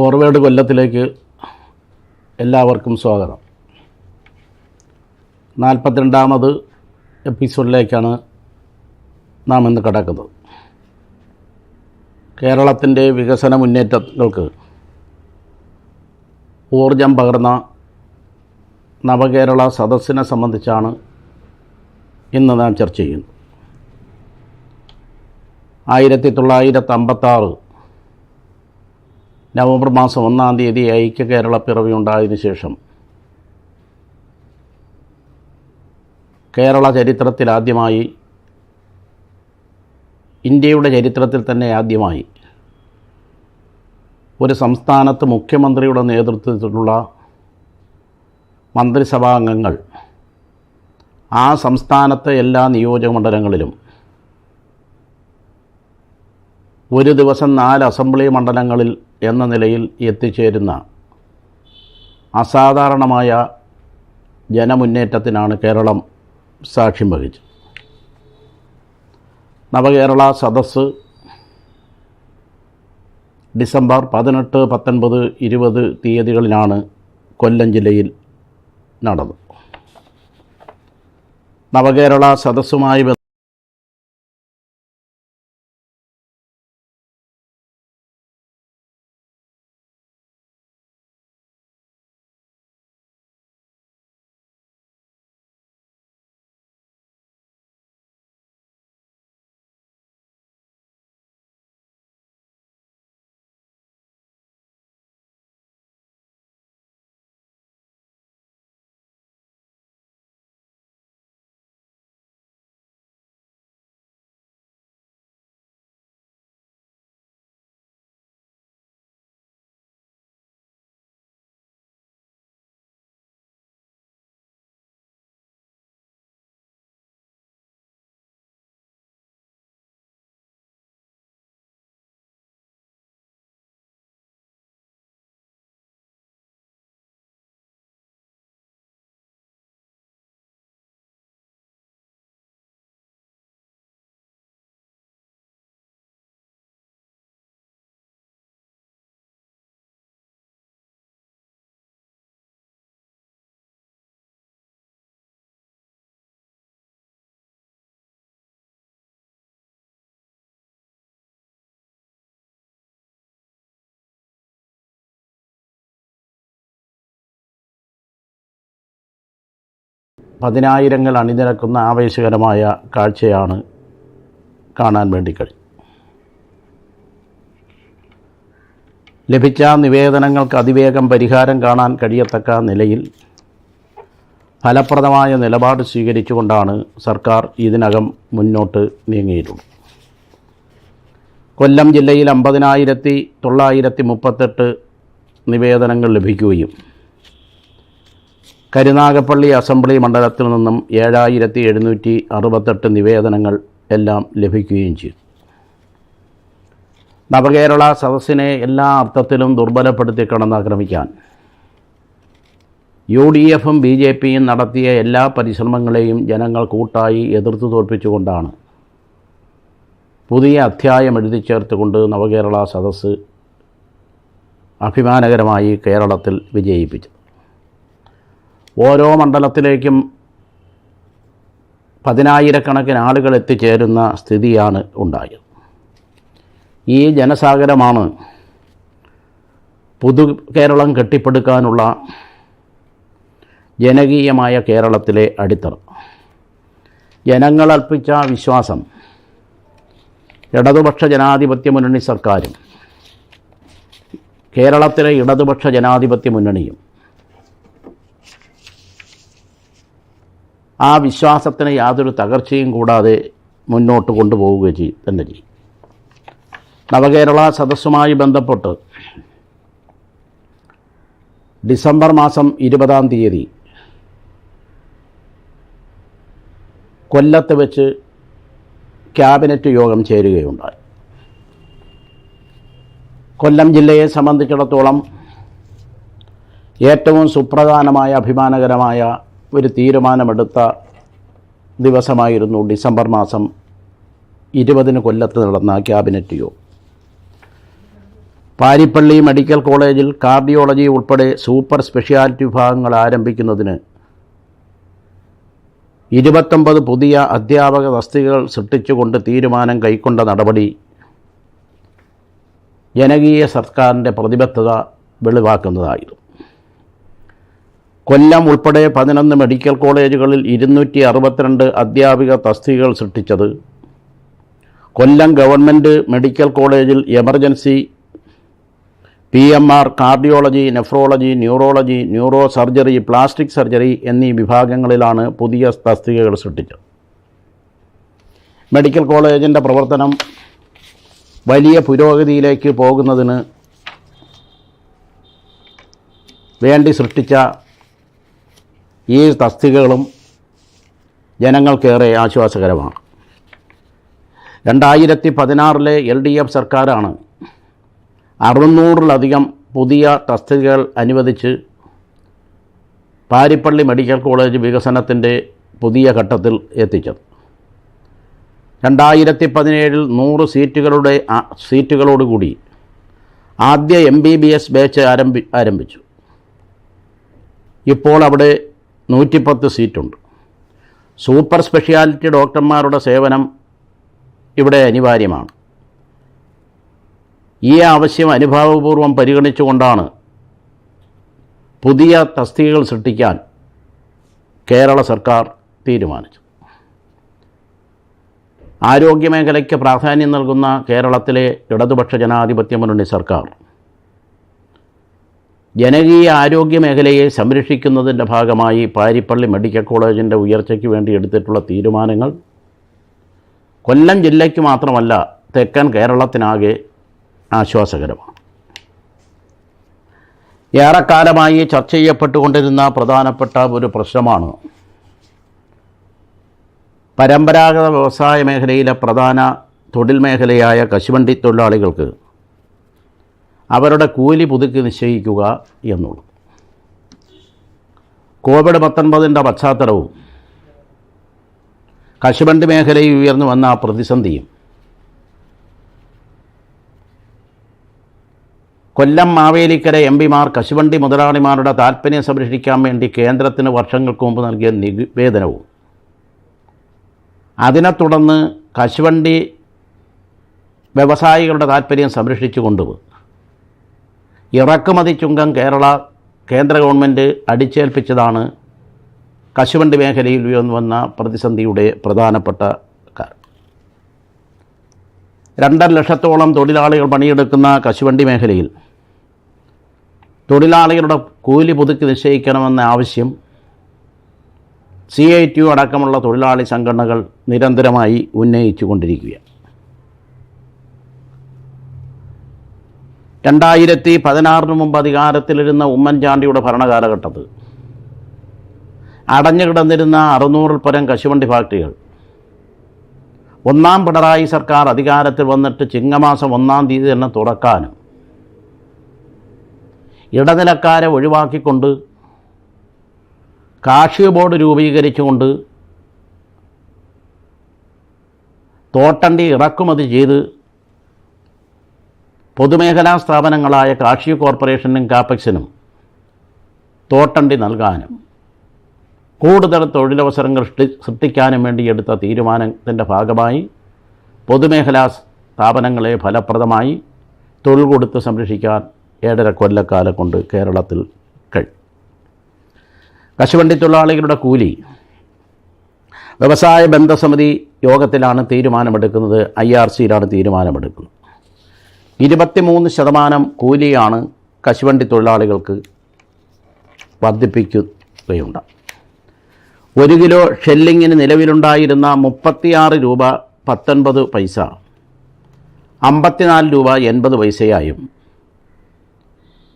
Forward കൊല്ലത്തിലേക്ക് എല്ലാവർക്കും സ്വാഗതം. നാൽപ്പത്തിരണ്ടാമത് എപ്പിസോഡിലേക്കാണ് നാം ഇന്ന് കടക്കുന്നത്. കേരളത്തിന്റെ വികസന മുന്നേറ്റങ്ങൾക്ക് ഊർജം പകർന്ന നവകേരള സദസ്സിനെ സംബന്ധിച്ചാണ് ഇന്ന് നാം ചർച്ച ചെയ്യുന്നത്. ആയിരത്തി തൊള്ളായിരത്തി അമ്പത്താറ് നവംബർ മാസം ഒന്നാം തീയതി ഐക്യ കേരള പിറവി ഉണ്ടായതിനു ശേഷം കേരള ചരിത്രത്തിൽ ആദ്യമായി ഇന്ത്യയുടെ ചരിത്രത്തിൽ തന്നെ ആദ്യമായി ഒരു സംസ്ഥാനത്ത് മുഖ്യമന്ത്രിയുടെ നേതൃത്വത്തിലുള്ള മന്ത്രിസഭാ അംഗങ്ങൾ ആ സംസ്ഥാനത്തെ എല്ലാ നിയോജകമണ്ഡലങ്ങളിലും ഒരു ദിവസം നാല് അസംബ്ലി മണ്ഡലങ്ങളിൽ എന്ന നിലയിൽ എത്തിച്ചേരുന്ന അസാധാരണമായ ജനമുന്നേറ്റത്തിനാണ് കേരളം സാക്ഷ്യം വഹിച്ചത്. നവകേരള സദസ്സ് ഡിസംബർ പതിനെട്ട് പത്തൊൻപത് ഇരുപത് തീയതികളിലാണ് കൊല്ലം ജില്ലയിൽ നടന്നത്. നവകേരള സദസ്സുമായി പതിനായിരങ്ങൾ അണിനിരക്കുന്ന ആവേശകരമായ കാഴ്ചയാണ് കാണാൻ വേണ്ടി കഴിയും. ലഭിച്ച നിവേദനങ്ങൾക്ക് അതിവേഗം പരിഹാരം കാണാൻ കഴിയത്തക്ക നിലയിൽ ഫലപ്രദമായ നിലപാട് സ്വീകരിച്ചുകൊണ്ടാണ് സർക്കാർ ഇതിനകം മുന്നോട്ട് നീങ്ങിയിട്ടുള്ളത്. കൊല്ലം ജില്ലയിൽ അമ്പതിനായിരത്തി തൊള്ളായിരത്തി മുപ്പത്തെട്ട് നിവേദനങ്ങൾ ലഭിക്കുകയും കരുനാഗപ്പള്ളി അസംബ്ലി മണ്ഡലത്തിൽ നിന്നും ഏഴായിരത്തി എഴുന്നൂറ്റി അറുപത്തെട്ട് നിവേദനങ്ങൾ എല്ലാം ലഭിക്കുകയും ചെയ്തു. നവകേരള സദസ്സിനെ എല്ലാ അർത്ഥത്തിലും ദുർബലപ്പെടുത്തി കടന്നാക്രമിക്കാൻ യു ഡി എഫും ബി ജെ പിയും നടത്തിയ എല്ലാ പരിശ്രമങ്ങളെയും ജനങ്ങൾ കൂട്ടായി എതിർത്തു തോൽപ്പിച്ചുകൊണ്ടാണ് പുതിയ അധ്യായം എഴുതി ചേർത്തുകൊണ്ട് നവകേരള സദസ്സ് അഭിമാനകരമായി കേരളത്തിൽ വിജയിപ്പിച്ചു ഓരോ മണ്ഡലത്തിലേക്കും പതിനായിരക്കണക്കിന് ആളുകൾ എത്തിച്ചേരുന്ന സ്ഥിതിയാണ് ഉണ്ടായത്. ഈ ജനസാഗരമാണ് പുതു കേരളം കെട്ടിപ്പടുക്കാനുള്ള ജനകീയമായ കേരളത്തിലെ അടിത്തറ. ജനങ്ങളർപ്പിച്ച വിശ്വാസം ഇടതുപക്ഷ ജനാധിപത്യ മുന്നണി സർക്കാരും കേരളത്തിലെ ഇടതുപക്ഷ ജനാധിപത്യ മുന്നണിയും ആ വിശ്വാസത്തിന് യാതൊരു തകർച്ചയും കൂടാതെ മുന്നോട്ട് കൊണ്ടുപോവുക ചെയ്യും തന്നെ ചെയ്യും. നവകേരള സദസ്സുമായി ബന്ധപ്പെട്ട് ഡിസംബർ മാസം ഇരുപതാം തീയതി കൊല്ലത്ത് വെച്ച് ക്യാബിനറ്റ് യോഗം ചേരുകയുണ്ടായി. കൊല്ലം ജില്ലയെ സംബന്ധിച്ചിടത്തോളം ഏറ്റവും സുപ്രധാനമായ അഭിമാനകരമായ ഒരു തീരുമാനമെടുത്ത ദിവസമായിരുന്നു ഡിസംബർ മാസം ഇരുപതിന് കൊല്ലത്ത് നടന്ന ക്യാബിനറ്റ് യോഗം. പാരിപ്പള്ളി മെഡിക്കൽ കോളേജിൽ കാർഡിയോളജി ഉൾപ്പെടെ സൂപ്പർ സ്പെഷ്യാലിറ്റി വിഭാഗങ്ങൾ ആരംഭിക്കുന്നതിന് ഇരുപത്തൊമ്പത് പുതിയ അധ്യാപക തസ്തികകൾ സൃഷ്ടിച്ചുകൊണ്ട് തീരുമാനം കൈക്കൊണ്ട നടപടി ജനകീയ സർക്കാരിന്റെ പ്രതിബദ്ധത വെളിവാക്കുന്നതായിരുന്നു. കൊല്ലം ഉൾപ്പെടെ പതിനൊന്ന് മെഡിക്കൽ കോളേജുകളിൽ ഇരുന്നൂറ്റി അറുപത്തിരണ്ട് അധ്യാപിക തസ്തികകൾ സൃഷ്ടിച്ചത്. കൊല്ലം ഗവൺമെന്റ് മെഡിക്കൽ കോളേജിൽ emergency P M R cardiology nephrology neurology neuro surgery plastic surgery എന്നീ വിഭാഗങ്ങളിലാണ് പുതിയ തസ്തികകൾ സൃഷ്ടിച്ചത്. മെഡിക്കൽ കോളേജിന്റെ പ്രവർത്തനം വലിയ പുരോഗതിയിലേക്ക് പോകുന്നതിന് വേണ്ടി സൃഷ്ടിച്ച ഈ തസ്തികകളും ജനങ്ങൾക്കേറെ ആശ്വാസകരമാണ്. രണ്ടായിരത്തി പതിനാറിലെ എൽ ഡി എഫ് സർക്കാരാണ് അറുന്നൂറിലധികം പുതിയ തസ്തികകൾ അനുവദിച്ച് പാരിപ്പള്ളി മെഡിക്കൽ കോളേജ് വികസനത്തിന്റെ പുതിയ ഘട്ടത്തിൽ എത്തിച്ചത്. രണ്ടായിരത്തി പതിനേഴിൽ നൂറ് സീറ്റുകളുടെ സീറ്റുകളോടുകൂടി ആദ്യ M B B S batch ആരംഭി ആരംഭിച്ചു. ഇപ്പോൾ അവിടെ നൂറ്റിപ്പത്ത് സീറ്റുണ്ട്. സൂപ്പർ സ്പെഷ്യാലിറ്റി ഡോക്ടർമാരുടെ സേവനം ഇവിടെ അനിവാര്യമാണ്. ഈ ആവശ്യം അനുഭാവപൂർവം പരിഗണിച്ചുകൊണ്ടാണ് പുതിയ തസ്തികകൾ സൃഷ്ടിക്കാൻ കേരള സർക്കാർ തീരുമാനിച്ചു ആരോഗ്യമേഖലയ്ക്ക് പ്രാധാന്യം നൽകുന്ന കേരളത്തിലെ ഇടതുപക്ഷ ജനാധിപത്യ മുന്നണി സർക്കാർ ജനകീയ ആരോഗ്യ മേഖലയെ സംരക്ഷിക്കുന്നതിന്റെ ഭാഗമായി പാരിപ്പള്ളി മെഡിക്കൽ കോളേജിന്റെ ഉയർച്ചയ്ക്ക് വേണ്ടി എടുത്തിട്ടുള്ള തീരുമാനങ്ങൾ. കൊല്ലം ജില്ലയ്ക്ക് മാത്രമല്ല തെക്കൻ കേരളത്തിനാകെ ആശ്വാസകരമാണ്. ഏറെക്കാലമായി ചർച്ച ചെയ്യപ്പെട്ടുകൊണ്ടിരുന്ന പ്രധാനപ്പെട്ട ഒരു പ്രശ്നമാണ് പരമ്പരാഗത വ്യവസായ മേഖലയിലെ പ്രധാന തൊഴിൽ മേഖലയായ കശുവണ്ടി തൊഴിലാളികൾക്ക് അവരുടെ കൂലി പുതുക്കി നിശ്ചയിക്കുക എന്നുള്ളത് കോവിഡ് പത്തൊൻപതിന്റെ പശ്ചാത്തലവും കശുവണ്ടി മേഖലയിൽ ഉയർന്നു വന്ന ആ പ്രതിസന്ധിയും കൊല്ലം മാവേലിക്കര എം പിമാർ കശുവണ്ടി മുതലാളിമാരുടെ താൽപ്പര്യം സംരക്ഷിക്കാൻ വേണ്ടി കേന്ദ്രത്തിന് വർഷങ്ങൾക്ക് മുമ്പ് നൽകിയ നിവേദനവും അതിനെ തുടർന്ന് കശുവണ്ടി വ്യവസായികളുടെ താൽപ്പര്യം സംരക്ഷിച്ചുകൊണ്ട് ഇറക്കുമതി ചുങ്കം കേരള കേന്ദ്ര ഗവൺമെന്റ് അടിച്ചേൽപ്പിച്ചതാണ് കശുവണ്ടി മേഖലയിൽ ഉയർന്നു വന്ന പ്രതിസന്ധിയുടെ പ്രധാനപ്പെട്ട കാരണം രണ്ടര ലക്ഷത്തോളം തൊഴിലാളികൾ പണിയെടുക്കുന്ന കശുവണ്ടി മേഖലയിൽ തൊഴിലാളികളുടെ കൂലി പുതുക്കി നിശ്ചയിക്കണമെന്ന ആവശ്യം സി ഐ ടി യു അടക്കമുള്ള തൊഴിലാളി സംഘടനകൾ നിരന്തരമായി ഉന്നയിച്ചു കൊണ്ടിരിക്കുകയാണ് രണ്ടായിരത്തി പതിനാറിന് മുമ്പ് അധികാരത്തിലിരുന്ന ഉമ്മൻചാണ്ടിയുടെ ഭരണകാലഘട്ടത്ത് അടഞ്ഞു കിടന്നിരുന്ന അറുന്നൂറിൽ പരം കശുവണ്ടി ഫാക്ടറികൾ. ഒന്നാം പിണറായി സർക്കാർ അധികാരത്തിൽ വന്നിട്ട് ചിങ്ങമാസം ഒന്നാം തീയതി തന്നെ തുറക്കാനും ഇടനിലക്കാരെ ഒഴിവാക്കിക്കൊണ്ട് കാർഷിക ബോർഡ് രൂപീകരിച്ചുകൊണ്ട് തോട്ടണ്ടി ഇറക്കുമതി ചെയ്ത് പൊതുമേഖലാ സ്ഥാപനങ്ങളായ കാർഷിക കോർപ്പറേഷനും കാപ്പക്സിനും തോട്ടണ്ടി നൽകാനും കൂടുതൽ തൊഴിലവസരങ്ങൾ സൃഷ്ടി സൃഷ്ടിക്കാനും വേണ്ടി എടുത്ത തീരുമാനത്തിന്റെ ഭാഗമായി പൊതുമേഖലാ സ്ഥാപനങ്ങളെ ഫലപ്രദമായി തൊഴിൽ കൊടുത്ത് സംരക്ഷിക്കാൻ ഏഴര കൊല്ലക്കാലം കൊണ്ട് കേരളത്തിൽ കഴി. കശുവണ്ടി തൊഴിലാളികളുടെ കൂലി വ്യവസായ ബന്ധസമിതി യോഗത്തിലാണ് തീരുമാനമെടുക്കുന്നത്. I R സിയിലാണ് തീരുമാനമെടുക്കുന്നത്. ഇരുപത്തിമൂന്ന് ശതമാനം കൂലിയാണ് കശുവണ്ടി തൊഴിലാളികൾക്ക് വർദ്ധിപ്പിക്കുകയുണ്ട് ഒരു കിലോ ഷെല്ലിങ്ങിന് നിലവിലുണ്ടായിരുന്ന മുപ്പത്തിയാറ് രൂപ പത്തൊൻപത് പൈസ അമ്പത്തിനാല് രൂപ എൺപത് പൈസയായും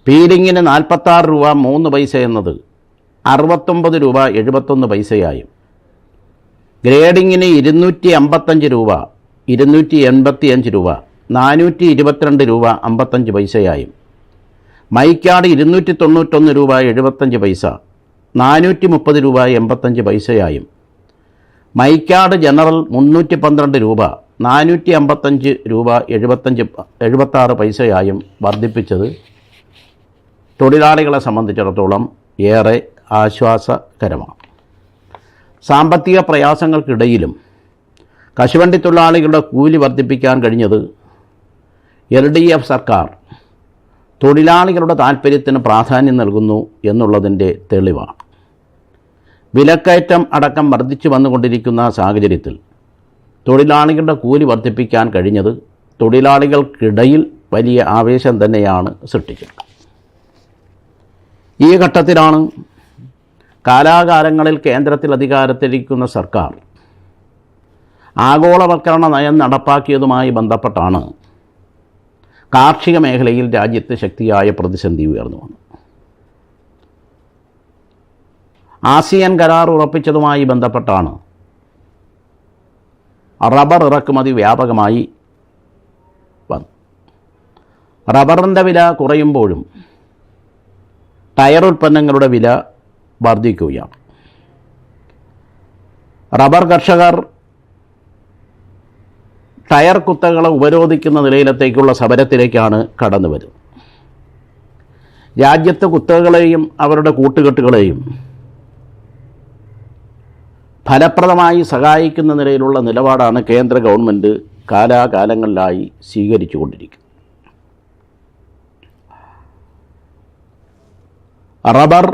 പീലിങ്ങിന് നാൽപ്പത്താറ് രൂപ മൂന്ന് പൈസ എന്നത് അറുപത്തൊമ്പത് രൂപ എഴുപത്തൊന്ന് പൈസയായും ഗ്രേഡിങ്ങിന് ഇരുന്നൂറ്റി അമ്പത്തഞ്ച് രൂപ ഇരുന്നൂറ്റി എൺപത്തിയഞ്ച് രൂപ നാനൂറ്റി ഇരുപത്തിരണ്ട് രൂപ അമ്പത്തഞ്ച് പൈസയായും. മൈക്കാട് ഇരുന്നൂറ്റി തൊണ്ണൂറ്റൊന്ന് രൂപ എഴുപത്തഞ്ച് പൈസ നാനൂറ്റി മുപ്പത് രൂപ എൺപത്തഞ്ച് പൈസയായും. മൈക്കാട് ജനറൽ മുന്നൂറ്റി പന്ത്രണ്ട് രൂപ നാനൂറ്റി അമ്പത്തഞ്ച് രൂപ എഴുപത്തഞ്ച് എഴുപത്താറ് പൈസയായും വർദ്ധിപ്പിച്ചത് തൊഴിലാളികളെ സംബന്ധിച്ചിടത്തോളം ഏറെ ആശ്വാസകരമാണ്. സാമ്പത്തിക പ്രയാസങ്ങൾക്കിടയിലും കശുവണ്ടി തൊഴിലാളികളുടെ കൂലി വർദ്ധിപ്പിക്കാൻ കഴിഞ്ഞത് എൽ ഡി എഫ് സർക്കാർ തൊഴിലാളികളുടെ താൽപ്പര്യത്തിന് പ്രാധാന്യം നൽകുന്നു എന്നുള്ളതിന്റെ തെളിവാണ്. വിലക്കയറ്റം അടക്കം വർദ്ധിച്ചു വന്നുകൊണ്ടിരിക്കുന്ന സാഹചര്യത്തിൽ തൊഴിലാളികളുടെ കൂലി വർദ്ധിപ്പിക്കാൻ കഴിഞ്ഞത് തൊഴിലാളികൾക്കിടയിൽ വലിയ ആവേശം തന്നെയാണ് സൃഷ്ടിച്ചത് ഈ ഘട്ടത്തിലാണ് കാലാകാലങ്ങളിൽ കേന്ദ്രത്തിൽ അധികാരത്തിലിരിക്കുന്ന സർക്കാർ ആഗോളവൽക്കരണ നയം നടപ്പാക്കിയതുമായി ബന്ധപ്പെട്ടാണ് കാർഷിക മേഖലയിൽ രാജ്യത്ത് ശക്തിയായ പ്രതിസന്ധി ഉയർന്നു വന്നു. ആസിയാൻ കരാർ ഉറപ്പിച്ചതുമായി ബന്ധപ്പെട്ടാണ് റബ്ബർ ഇറക്കുമതി വ്യാപകമായി വന്നു റബ്ബറിന്റെ വില കുറയുമ്പോഴും ടയർ ഉൽപ്പന്നങ്ങളുടെ വില വർദ്ധിക്കുകയാണ്. റബ്ബർ കർഷകർ ടയർ കുത്തകളെ ഉപരോധിക്കുന്ന നിലയിലത്തേക്കുള്ള സമരത്തിലേക്കാണ് കടന്നു വരുന്നത്. രാജ്യത്തെ കുത്തകളെയും അവരുടെ കൂട്ടുകെട്ടുകളെയും ഫലപ്രദമായി സഹായിക്കുന്ന നിലയിലുള്ള നിലപാടാണ് കേന്ദ്ര ഗവൺമെന്റ് കാലാകാലങ്ങളിലായി സ്വീകരിച്ചു കൊണ്ടിരിക്കുന്നത് റബ്ബർ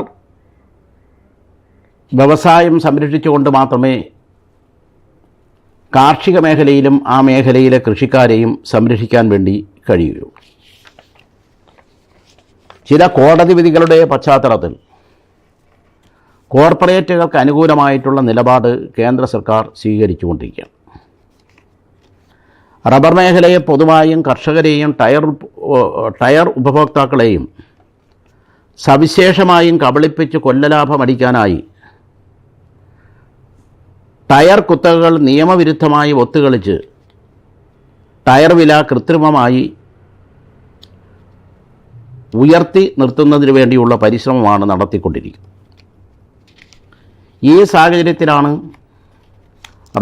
വ്യവസായം സംരക്ഷിച്ചുകൊണ്ട് മാത്രമേ കാർഷിക മേഖലയിലും ആ മേഖലയിലെ കൃഷിക്കാരെയും സംരക്ഷിക്കാൻ വേണ്ടി കഴിയുകയുള്ളൂ ചില കോടതി വിധികളുടെ പശ്ചാത്തലത്തിൽ കോർപ്പറേറ്റുകൾക്ക് അനുകൂലമായിട്ടുള്ള നിലപാട് കേന്ദ്ര സർക്കാർ സ്വീകരിച്ചുകൊണ്ടിരിക്കുകയാണ്. റബ്ബർ മേഖലയെ പൊതുവായും കർഷകരെയും ടയർ ടയർ ഉപഭോക്താക്കളെയും സവിശേഷമായും കബളിപ്പിച്ച് കൊല്ലലാഭമടിക്കാനായി ടയർ കുത്തകകൾ നിയമവിരുദ്ധമായി ഒത്തുകളിച്ച് ടയർ വില കൃത്രിമമായി ഉയർത്തി നിർത്തുന്നതിന് വേണ്ടിയുള്ള പരിശ്രമമാണ് നടത്തിക്കൊണ്ടിരിക്കുന്നത്. ഈ സാഹചര്യത്തിലാണ്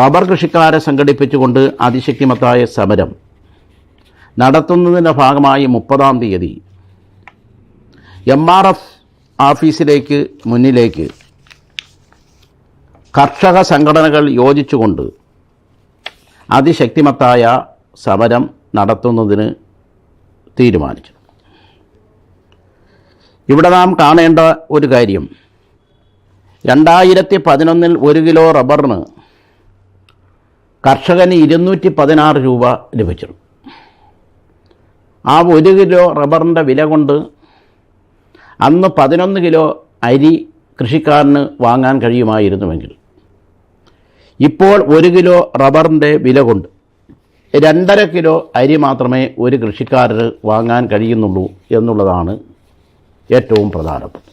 റബ്ബർ കൃഷിക്കാരെ സംഘടിപ്പിച്ചുകൊണ്ട് അതിശക്തിമത്തായ സമരം നടത്തുന്നതിന്റെ ഭാഗമായി മുപ്പതാം തീയതി എം ആർ എഫ് ഓഫീസിലേക്ക് മുന്നിലേക്ക് കർഷക സംഘടനകൾ യോജിച്ചുകൊണ്ട് അതിശക്തിമത്തായ സമരം നടത്തുന്നതിന് തീരുമാനിച്ചു. ഇവിടെ നാം കാണേണ്ട ഒരു കാര്യം. രണ്ടായിരത്തി പതിനൊന്നിൽ ഒരു കിലോ റബ്ബറിന് കർഷകന് ഇരുന്നൂറ്റി പതിനാറ് രൂപ ലഭിച്ചു. ആ ഒരു കിലോ റബ്ബറിന്റെ വില കൊണ്ട് അന്ന് പതിനൊന്ന് കിലോ അരി കൃഷിക്കാരന് വാങ്ങാൻ കഴിയുമായിരുന്നുവെങ്കിൽ ഇപ്പോൾ ഒരു കിലോ റബ്ബറിന്റെ വില കൊണ്ട് രണ്ടര കിലോ അരി മാത്രമേ ഒരു കൃഷിക്കാരന് വാങ്ങാൻ കഴിയുന്നുള്ളൂ എന്നുള്ളതാണ് ഏറ്റവും പ്രധാനപ്പെട്ടത്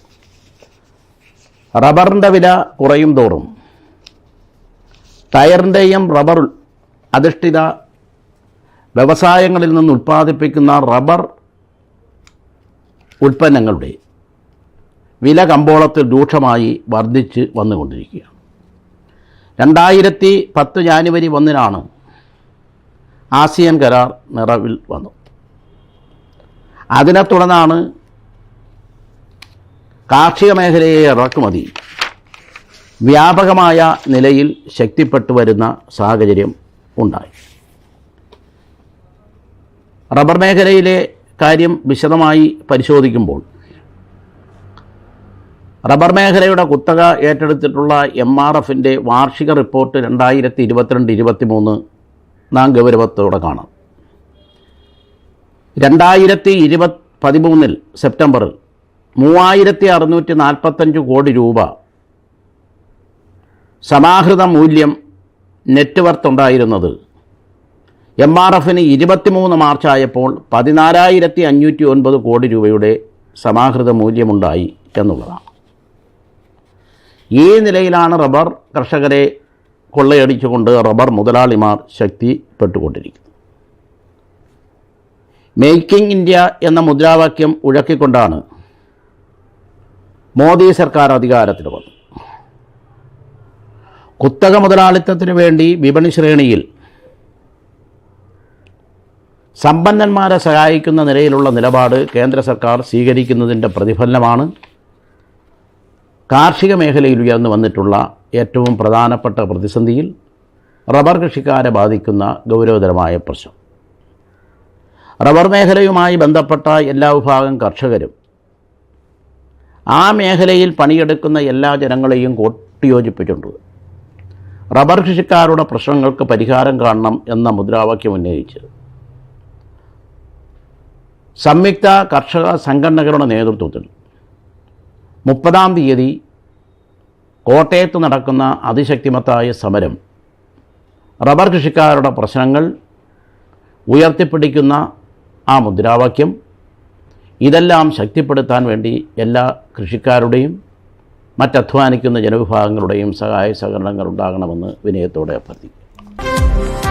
റബ്ബറിന്റെ വില കുറയും തോറും ടയറിന്റെയും റബ്ബർ അധിഷ്ഠിത വ്യവസായങ്ങളിൽ നിന്ന് ഉൽപ്പാദിപ്പിക്കുന്ന റബ്ബർ ഉൽപ്പന്നങ്ങളുടെ വില കമ്പോളത്തിൽ രൂക്ഷമായി വർദ്ധിച്ച് വന്നുകൊണ്ടിരിക്കുകയാണ്. രണ്ടായിരത്തി പത്ത് ജാനുവരി ഒന്നിനാണ് ആസിയൻ കരാർ നിറവിൽ വന്നു. അതിനെ തുടർന്നാണ് കാർഷിക മേഖലയെ ഇറക്കുമതി വ്യാപകമായ നിലയിൽ ശക്തിപ്പെട്ടു വരുന്ന സാഹചര്യം ഉണ്ടായി. റബ്ബർ മേഖലയിലെ കാര്യം വിശദമായി പരിശോധിക്കുമ്പോൾ റബ്ബർ മേഖലയുടെ കുത്തക ഏറ്റെടുത്തിട്ടുള്ള എം ആർ എഫിന്റെ വാർഷിക റിപ്പോർട്ട് രണ്ടായിരത്തി ഇരുപത്തിരണ്ട് ഇരുപത്തി മൂന്ന് നാം ഗൗരവത്തോടെ കാണാം. രണ്ടായിരത്തി ഇരുപത് പതിമൂന്നിൽ സെപ്റ്റംബറിൽ മൂവായിരത്തി അറുന്നൂറ്റി നാൽപ്പത്തഞ്ച് കോടി രൂപ സമാഹൃത മൂല്യം നെറ്റ് വർത്ത് ഉണ്ടായിരുന്നത് എം ആർ എഫിന് ഇരുപത്തിമൂന്ന് മാർച്ച് ആയപ്പോൾ പതിനാലായിരത്തി അഞ്ഞൂറ്റി ഒൻപത് കോടി രൂപയുടെ സമാഹൃത മൂല്യമുണ്ടായി എന്നുള്ളതാണ്. ഈ നിലയിലാണ് റബ്ബർ കർഷകരെ കൊള്ളയടിച്ചുകൊണ്ട് റബ്ബർ മുതലാളിമാർ ശക്തിപ്പെട്ടുകൊണ്ടിരിക്കുന്നത്. മേക്കിംഗ് ഇന്ത്യ എന്ന മുദ്രാവാക്യം ഉഴക്കിക്കൊണ്ടാണ് മോദി സർക്കാർ അധികാരത്തിൽ വന്നു കുത്തക മുതലാളിത്തത്തിന് വേണ്ടി വിപണി ശ്രേണിയിൽ സമ്പന്നന്മാരെ സഹായിക്കുന്ന നിലയിലുള്ള നിലപാട് കേന്ദ്ര സർക്കാർ സ്വീകരിക്കുന്നതിന്റെ പ്രതിഫലനമാണ് കാർഷിക മേഖലയിൽ ഉയർന്നു വന്നിട്ടുള്ള ഏറ്റവും പ്രധാനപ്പെട്ട പ്രതിസന്ധിയിൽ റബ്ബർ കൃഷിക്കാരെ ബാധിക്കുന്ന ഗൗരവതരമായ പ്രശ്നം. റബ്ബർ മേഖലയുമായി ബന്ധപ്പെട്ട എല്ലാ വിഭാഗം കർഷകരും ആ മേഖലയിൽ പണിയെടുക്കുന്ന എല്ലാ ജനങ്ങളെയും കൂട്ടിയോജിപ്പിച്ചിട്ടുണ്ട്. റബ്ബർ കൃഷിക്കാരുടെ പ്രശ്നങ്ങൾക്ക് പരിഹാരം കാണണം എന്ന മുദ്രാവാക്യം ഉന്നയിച്ച് സംയുക്ത കർഷക സംഘടനകളുടെ നേതൃത്വത്തിൽ മുപ്പതാം തീയതി കോട്ടയത്ത് നടക്കുന്ന അതിശക്തിമത്തായ സമരം. റബ്ബർ കൃഷിക്കാരുടെ പ്രശ്നങ്ങൾ ഉയർത്തിപ്പിടിക്കുന്ന ആ മുദ്രാവാക്യം ഇതെല്ലാം ശക്തിപ്പെടുത്താൻ വേണ്ടി എല്ലാ കൃഷിക്കാരുടെയും മറ്റധ്വാനിക്കുന്ന ജനവിഭാഗങ്ങളുടെയും സഹായ സഹകരണങ്ങൾ ഉണ്ടാകണമെന്ന് വിനയത്തോടെ അഭ്യർത്ഥിക്കും